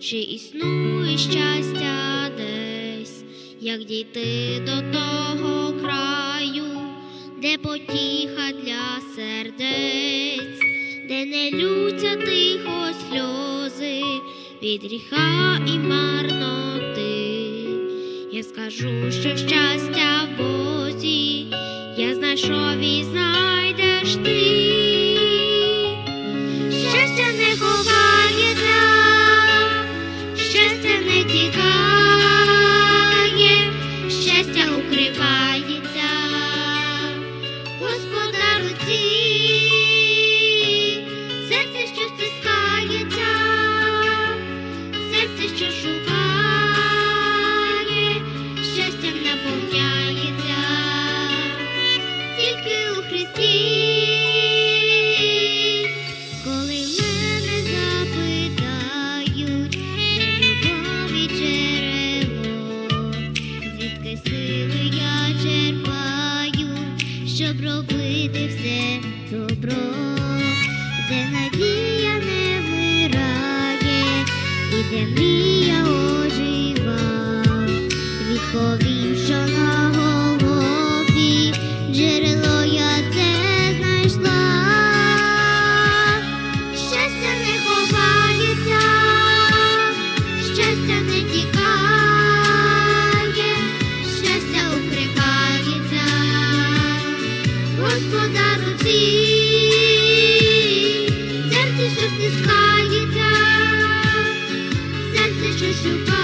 чи існує щастя десь, як дійти до того краю, де потіха для сердець, де не лються тихо сльози від гріха і марноти. Я скажу, що щастя в Бозі, я знайшов і знайдеш ти. Що серце, що шукає, щастям наповняється, тільки у Христі. Щоб робити все добро, де надія і де мрія ожива, відповім, що на Голгофі джерело я це знайшла. Щастя не ховається, щастя не тікає, щастя укривається, Господа руці, серце, що стискається, серце, що